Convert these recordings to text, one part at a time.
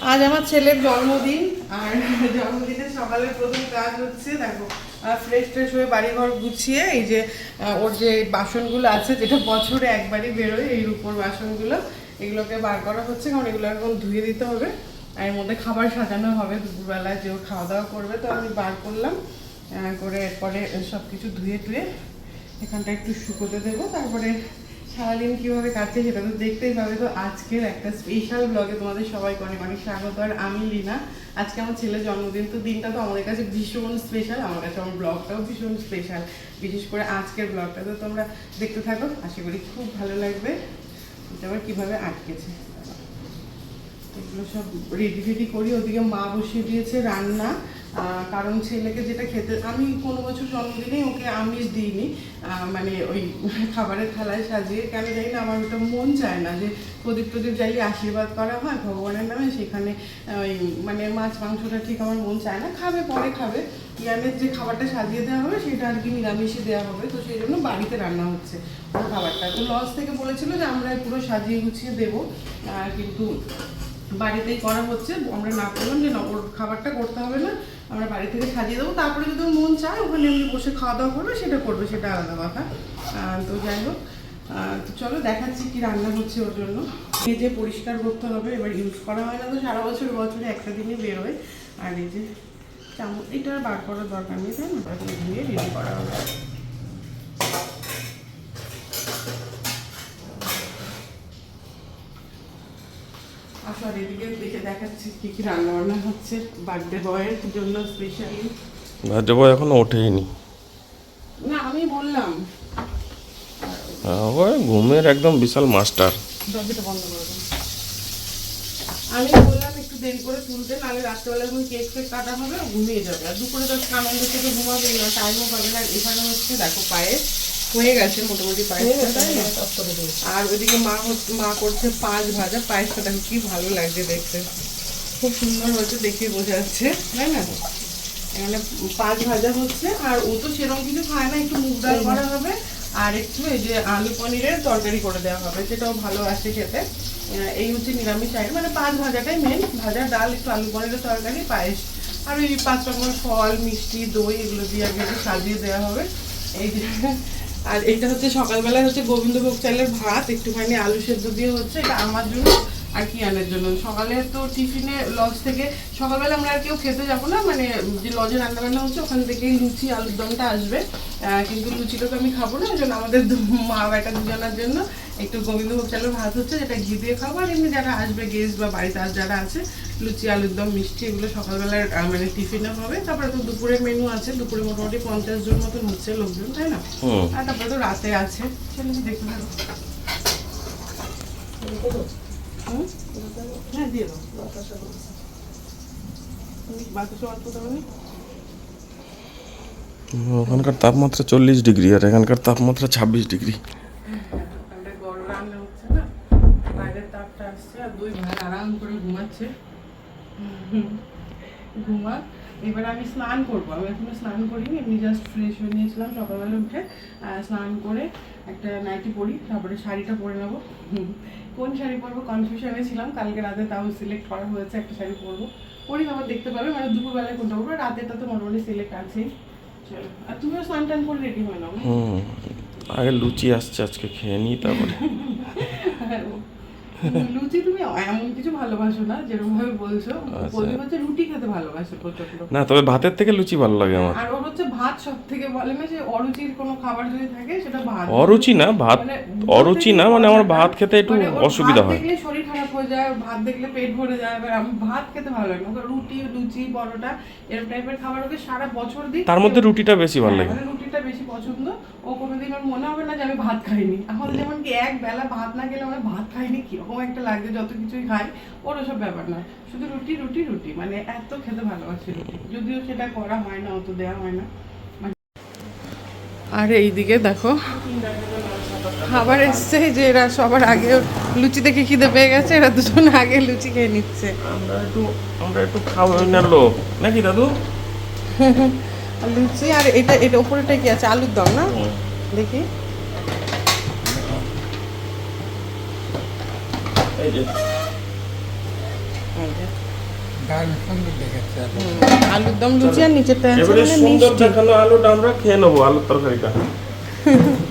আজ আমার ছেলের জন্মদিন, আর জন্মদিনের সকালের প্রথম কাজ হচ্ছে, দেখো ফ্রেশ ট্রেশ হয়ে বাড়িঘর গুছিয়ে এই যে ওর যে বাসনগুলো আছে, যেটা বছরে একবারই বেরোয়, এই রূপোর বাসনগুলো, এগুলোকে বার করা হচ্ছে, কারণ এগুলো এখন ধুয়ে দিতে হবে, আর এর মধ্যে খাবার সাজানো হবে, দুপুরবেলায় যে খাওয়া দাওয়া করবে, তো আমি বার করলাম করে এরপরে সব কিছু ধুয়ে টুয়ে এখানটা একটু শুকোতে দেবো, তারপরে সারাদিন কীভাবে কাটছে সেটা তো দেখতেই পাবে তো আজকের একটা স্পেশাল ব্লগে তোমাদের সবাইকে অনেক অনেক স্বাগত। আর আমি লিনা আজকে আমার ছেলের জন্মদিন, তো দিনটা তো আমাদের কাছে ভীষণ স্পেশাল আমার কাছে আমার ব্লগটাও ভীষণ স্পেশাল বিশেষ করে আজকের ব্লগটা তো তোমরা দেখতে থাকো, আশা করি খুব ভালো লাগবে। এটা আবার কীভাবে আটকেছে? এগুলো সব রেডি ফেডি করি। ওদিকে মা বসিয়ে দিয়েছে রান্না। কারণ ছেলেকে যেটা খেতে, আমি কোনো বছর জন্মদিনেই ওকে আমিষ দিইনি। মানে ওই খাবারের থালায় সাজিয়ে, কেন জানি না, আমার ওটা মন চায় না যে প্রদীপ প্রদীপ জ্বালিয়ে আশীর্বাদ করা হয় ভগবানের নামে, সেখানে ওই মানে মাছ মাংসটা ঠিক আমার মন চায় না, খাবে, পরে খাবে। ইয়ানের যে খাবারটা সাজিয়ে দেওয়া হবে, সেটা আর কি নিরামিষে দেওয়া হবে, তো সেই জন্য বাড়িতে রান্না হচ্ছে ওর খাবারটা। তো লস থেকে বলেছিল যে আমরা পুরো সাজিয়ে গুছিয়ে দেবো কিন্তু বাড়িতেই করা হচ্ছে। আমরা না করলাম যে ওর খাবারটা করতে হবে না। আমরা বাড়ি থেকে সাজিয়ে দেবো। তারপরে যদি মন চায়, ওখানে এমনি বসে খাওয়া দাওয়া করবে, সেটা করবে, সেটা আলাদা কথা। তো যাই হোক তো চলো দেখাচ্ছি কি রান্না হচ্ছে ওর জন্য। যে পরিষ্কার করতে হবে, এবার ইউজ করা হয় না তো সারা বছর বছরে একটা দিনই বেরোয় আর এই যে চামচ, এটা বার করার দরকার নেই, তাই না? ধুয়ে রেডি করা হবে। আসলে এদিকে দেখে দেখাচ্ছি কি কি রান্না বান্না হচ্ছে বার্থডে বয়ের জন্য স্পেশালি বার্থডে বয় এখনও ওঠেইনি না আমি বললাম। হ্যাঁ, ও ঘুমের একদম বিশাল মাস্টার। দরজাটা বন্ধ করে আমি বললাম একটু দেরি করে তুলতে নাহলে রাত্রেবেলা যখন কেক ফেক কাটা হবে ঘুমিয়ে যাবে। আর দুপুরে তো আনন্দ থেকে ঘুমাবে না টাইমও পাবে না। এখানে হচ্ছে দেখো পায়ে হয়ে গেছে মোটামুটি পায়েসটা আর ওইদিকে মা মা করছে পাঁচ ভাজা পায়েসটা কি ভালো লাগছে দেখতে। খুব সুন্দর হচ্ছে দেখে বোঝা যাচ্ছে তাই না? এখানে পাঁচ ভাজা হচ্ছে আর ও তো সেরকম কিছু খায় না একটু মুগ ডাল করা হবে আর একটু এই যে আলু পনিরের তরকারি করে দেওয়া হবে সেটাও ভালো আসে খেতে। এই হচ্ছে নিরামিষ আইটেম মানে পাঁচ ভাজাটাই মেন ভাজা ডাল একটু আলু পনিরের তরকারি পায়েস। আর ওই পাঁচ রকমের ফল মিষ্টি দই এগুলো দিয়ে আগে সাজিয়ে দেওয়া হবে। এই যে আর এটা হচ্ছে সকালবেলা হচ্ছে গোবিন্দভোগ চালের ভাত, একটুখানি আলু সেদ্ধ দিয়ে হচ্ছে এটা আমার জন্য আর কি আনার জন্য। সকালে তো টিফিনে লজ থেকে সকালবেলা আমরা আর কেউ খেতে যাব না মানে যে লজে রান্না বান্না হচ্ছে ওখান থেকেই লুচি, আলুর দমটা আসবে। কিন্তু লুচিটা তো আমি খাব না ওই জন্য আমাদের মা বেটা দুজনের জন্য একটু গোবিন্দভোগ চালের ভাত হচ্ছে যেটা ঘি দিয়ে খাব আর এমনি যারা আসবে গেস্ট বা বাড়িতে আস যারা আছে লুচি আলুর দম মিষ্টি এগুলো সকালবেলার মানে টিফিনে হবে। তারপরে তো দুপুরে মেনু আছে দুপুরে মোটামুটি পঞ্চাশ জন মতন হচ্ছে লোকজন তাই না? আর তারপরে তো রাতে আছে। দেখতে থাকো হ্যাঁ দিয়ে দাও। বাতাসা অল্প দেবে ওখানকার তাপমাত্রা চল্লিশ ডিগ্রি আর এখানকার তাপমাত্রা ছাব্বিশ ডিগ্রি। দুই ভাই আরাম করে ঘুমাচ্ছে। ঘুমা এবার আমি স্নান করব। আমি এখনও স্নান করিনি এমনি জাস্ট ফ্রেশ হয়ে নিয়েছিলাম সকালবেলা উঠে। স্নান করে একটা নাইটি পরি তারপরে শাড়িটা পরে নেব। কোন শাড়ি পরবো? কনফিউশনে ছিলাম। কালকে রাতে তাও সিলেক্ট করা হয়েছে একটা শাড়ি পরবো। পরি আবার দেখতে পাবে মানে দুপুরবেলায় কোনটা পরবো। রাতেরটা তো মোটামুটি সিলেক্ট আছেই। চলো। আর তুমিও স্নান টান করে রেডি হয়ে নাও। আগে লুচি আসছে আজকে খেয়ে নিই তারপরে। লুচি তুমি এমন কিছু ভালোবাসো না যেরকম ভাবে বলছো। হচ্ছে রুটি খেতে ভালোবাসে প্রচণ্ড। না তবে ভাতের থেকে লুচি ভালো লাগে আমার। আর ওর হচ্ছে ভাত সব থেকে বলে না যে অরুচির কোনো খাবার যদি থাকে সেটা ভাত। অরুচি না ভাত মানে অরুচি না মানে আমার ভাত খেতে একটু মানে অসুবিধা হয়। শরীর হয়ে যায় ভাত দেখলে পেট ভরে যায় এবার আমি ভাত খেতে ভালো লাগে না। ওকে রুটি লুচি পরোটা এরকম টাইপের খাবার ওকে সারা বছর দিই। তার মধ্যে রুটিটা বেশি ভালো লাগে। হ্যাঁ, মানে রুটিটা বেশি পছন্দ। ও কোনোদিন ওর মনে হবে না যে আমি ভাত খাইনি। এখন যেমন কি এক বেলা ভাত না খেলে আমার ভাত খাইনি কীরকম একটা লাগে যত কিছুই খাই ওর ওসব ব্যাপার না। শুধু রুটি রুটি রুটি মানে এত খেতে ভালোবাসে রুটি। যদিও সেটা করা হয় না অত দেওয়া হয় না। আর এইদিকে দেখো খাবার এসছে যে এরা সবার আগে লুচি দেখে খিদে পেয়ে গেছে এরা দুজন আগে লুচি খেয়ে নিচ্ছে। আমরা একটু আমরা একটু খাওয়া না লোক নাকি দাদু? লুচি আর এটা এটা ওপরেটা কি আছে? আলুর দম না? দেখি। আলুর দম। লুচি আর নিচেরটা আছে এবারে মানে সুন্দর দেখানো আলুটা আমরা খেয়ে নেব আলুর তরকারিটা।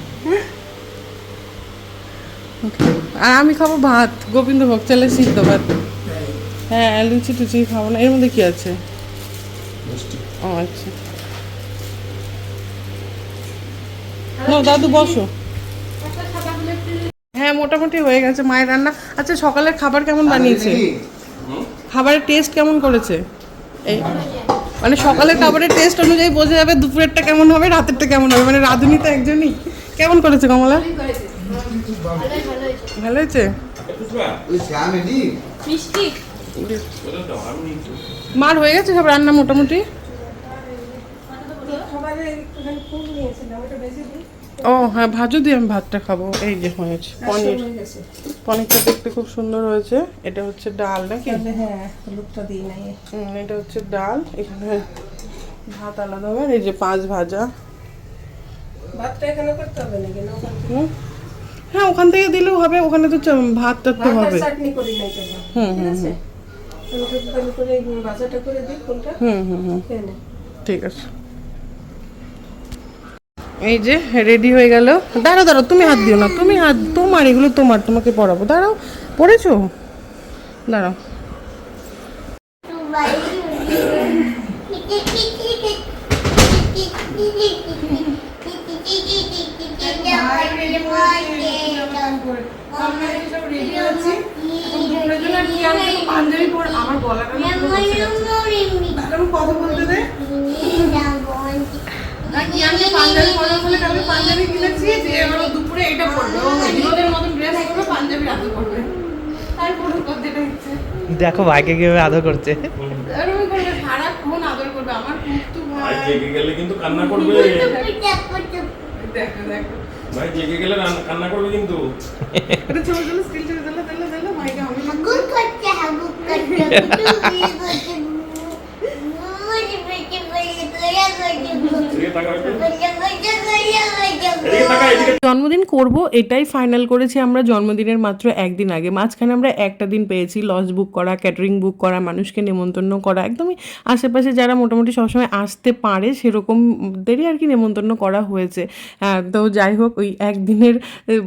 আর আমি খাব ভাত গোবিন্দভোগ চালের সিদ্ধ ভাত। হ্যাঁ লুচি টুচি খাব না। এর মধ্যে কি আছে? ও আচ্ছা। নাও দাদু বসো। হ্যাঁ মোটামুটি হয়ে গেছে মায়ের রান্না। আচ্ছা সকালের খাবার কেমন বানিয়েছে? খাবারের টেস্ট কেমন করেছে? এই মানে সকালের খাবারের টেস্ট অনুযায়ী বোঝা যাবে দুপুরেরটা কেমন হবে রাতেরটা কেমন হবে। মানে রাঁধুনি তো একজনই। কেমন করেছে কমলা? ভালো হয়েছে? মার হয়ে গেছে সব রান্না মোটামুটি? ও হ্যাঁ ভাজো দিয়ে আমি ভাতটা খাব। এই যে হয়েছে। পনির। পনিরটা দেখতে খুব সুন্দর হয়েছে। এটা হচ্ছে ডাল নাকি? হ্যাঁ হলুদটা দিই নাই। এটা হচ্ছে ডাল। এখানে ভাত আলাদা হবে। এই যে পাঁচ ভাজা। ভাতটা এখানে করতে হবে নাকি? হ্যাঁ ওখান থেকে দিলেও হবে ওখানে তো ভাত টাত তো হবে। চাটনি করি নাই কেন হুম ঠিক হুম হুম। হুম হুম। ঠিক আছে। এই যে রেডি হয়ে গেল। দাঁড়াও দাঁড়াও তুমি হাত দিও না তুমি হাত তোমার এগুলো তোমার তোমাকে পড়াবো। দাঁড়াও পড়েছো? দাঁড়াও। পাঞ্জাবি আমার গলাটা না পুরো বসে যাচ্ছে। আমি কথা বলতে দে আমি পাঞ্জাবি বলে কালকে পাঞ্জাবি কিনেছি যে এবার দুপুরে এটা পরবে ও বিনোদের মতন ড্রেস পরবে পাঞ্জাবি রাতে পরবে তাই পড়ুক যেটা ইচ্ছে দেখো ভাইকে কীভাবে আদর করছে সারাক্ষণ আদর করবে আমার কুকটু ভাই ভাই গেলে কিন্তু কান্না করবে দেখো দেখো ভাই জেগে গেলে কান্না করবে কিন্তু। এটা ছোট ছোট স্টিল ছোট ছোট দিলে দিলে ভাইকে আমি এদিকে তাকাও একটু। এদিকে তাকা এদিকে জন্মদিন করব, এটাই ফাইনাল করেছি আমরা জন্মদিনের মাত্র একদিন আগে। মাঝখানে আমরা একটা দিন পেয়েছি লজ বুক করা ক্যাটারিং বুক করা, মানুষকে নেমন্তন্ন করা। একদমই আশেপাশে যারা মোটামুটি সবসময় আসতে পারে, সেরকমদেরই আর কি নেমন্তন্ন করা হয়েছে। তো যাই হোক, ওই একদিনের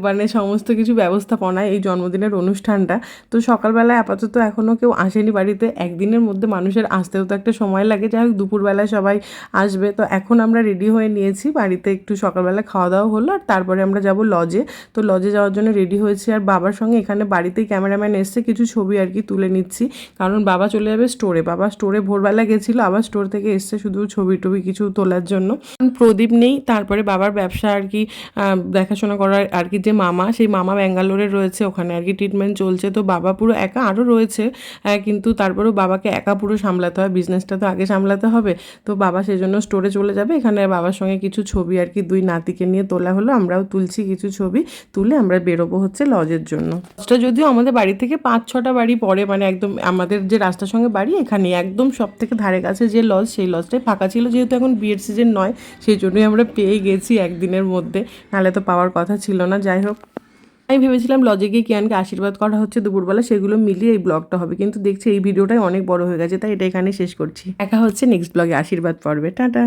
মানে সমস্ত কিছু ব্যবস্থাপনা এই জন্মদিনের অনুষ্ঠানটা। তো সকালবেলায় আপাতত এখনও কেউ আসেনি বাড়িতে। একদিনের মধ্যে মানুষের আসতেও তো একটা সময় লাগে। যাই হোক, দুপুরবেলায় সবাই আসবে। তো এখন আমরা রেডি হয়ে নিয়েছি। বাড়িতে একটু সকালবেলা খাওয়া দাওয়া হলো, আর তারপরে আমরা যাব লজে তো লজে যাওয়ার জন্য রেডি হয়েছি আর বাবার সঙ্গে এখানে বাড়িতেই ক্যামেরাম্যান এসছে, কিছু ছবি আর কি তুলে নিচ্ছি। কারণ বাবা চলে যাবে স্টোরে বাবা স্টোরে ভোরবেলা গেছিল, আবার স্টোর থেকে এসছে শুধু ছবি টবি কিছু তোলার জন্য। প্রদীপ নেই, তারপরে বাবার ব্যবসা আর কি দেখাশোনা করার আর কি যে মামা, সেই মামা ব্যাঙ্গালোরে রয়েছে, ওখানে আর কি ট্রিটমেন্ট চলছে। তো বাবা পুরো একা, আরও রয়েছে কিন্তু তারপরেও বাবাকে একা পুরো সামলাতে হয় বিজনেসটা তো আগে সামলাতে হবে। তো বাবা সেই জন্য স্টোরে চলে যাবে। এখানে বাবার সঙ্গে কিছু ছবি আর কি দুই নাতিকে নিয়ে তোলা হলো, আমরাও তুলছি কিছু ছবি তুলে আমরা বেরোবো হচ্ছে লজের জন্য। লজটা যদিও আমাদের বাড়ি থেকে পাঁচ, ছটা বাড়ি পড়ে মানে একদম আমাদের যে রাস্তার সঙ্গে বাড়ি এখানে একদম সব থেকে ধারে কাছে যে লজ, সেই লজটাই ফাঁকা ছিল, যেহেতু এখন বিয়ের সিজন নয়, সেই জন্যই আমরা পেয়ে গেছি একদিনের মধ্যে, নাহলে তো পাওয়ার কথা ছিল না, যাই হোক। আমি ভেবেছিলাম লজে গিয়ে কিয়ানকে আশীর্বাদ করা হচ্ছে দুপুরবেলা, সেগুলো মিলিয়ে এই ব্লগটা হবে, কিন্তু দেখছি এই ভিডিওটাই অনেক বড় হয়ে গেছে, তাই এটা এখানে শেষ করছি। দেখা হচ্ছে নেক্সট ব্লগে আশীর্বাদ পর্বে, টাটা!